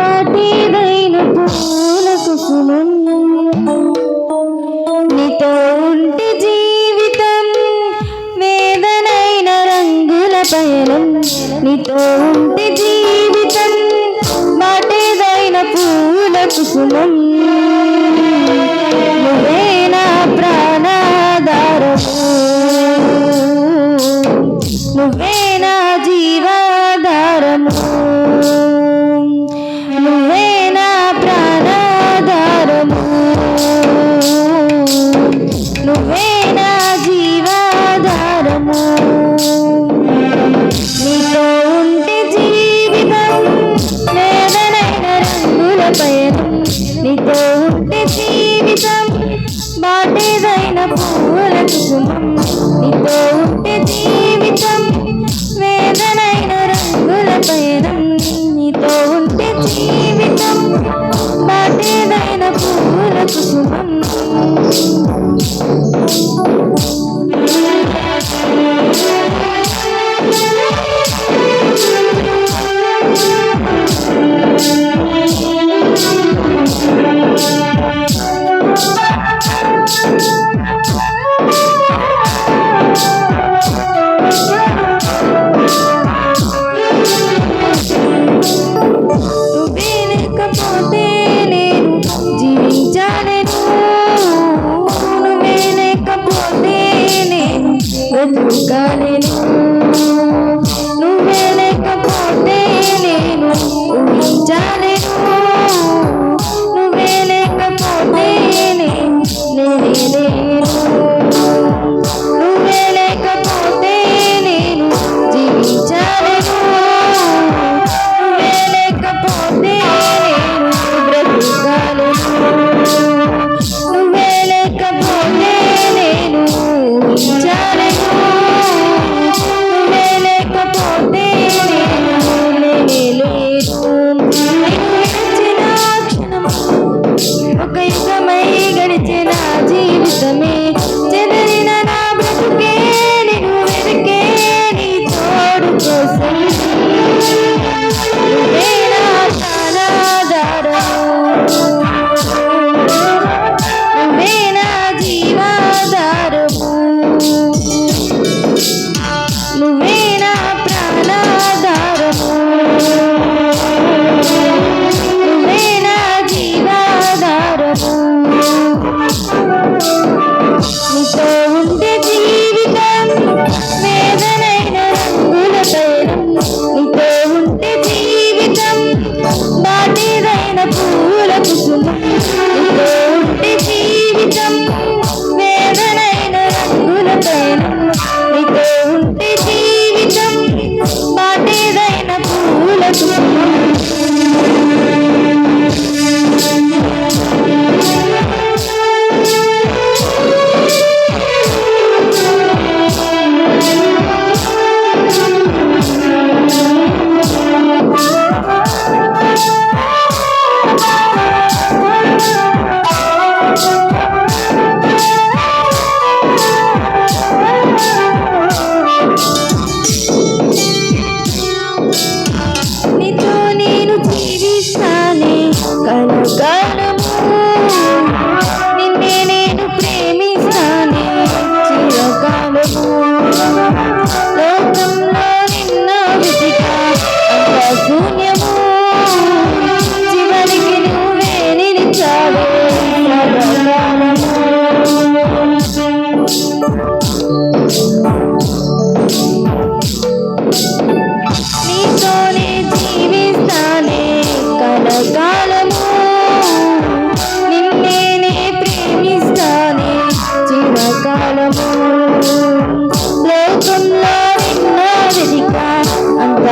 మాటేదైన పూల కుసుమం నీతో ఉంటే జీవితం వేదనైన రంగుల పయనం. నీతో బాటేదైన పూల కుసుమం. నీతో ఉంటే lugar.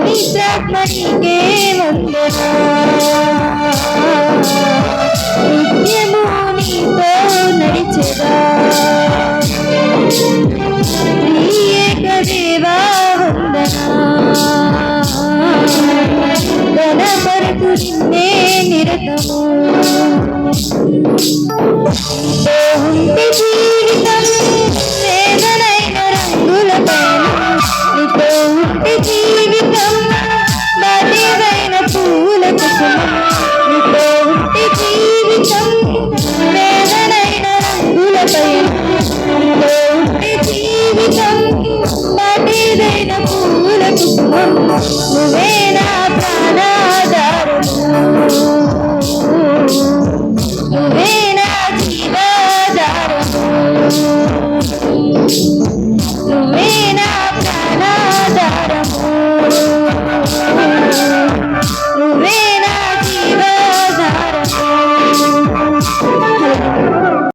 పవిత్రాత్మనికే వందనా నిత్యము నీతో నడిచదా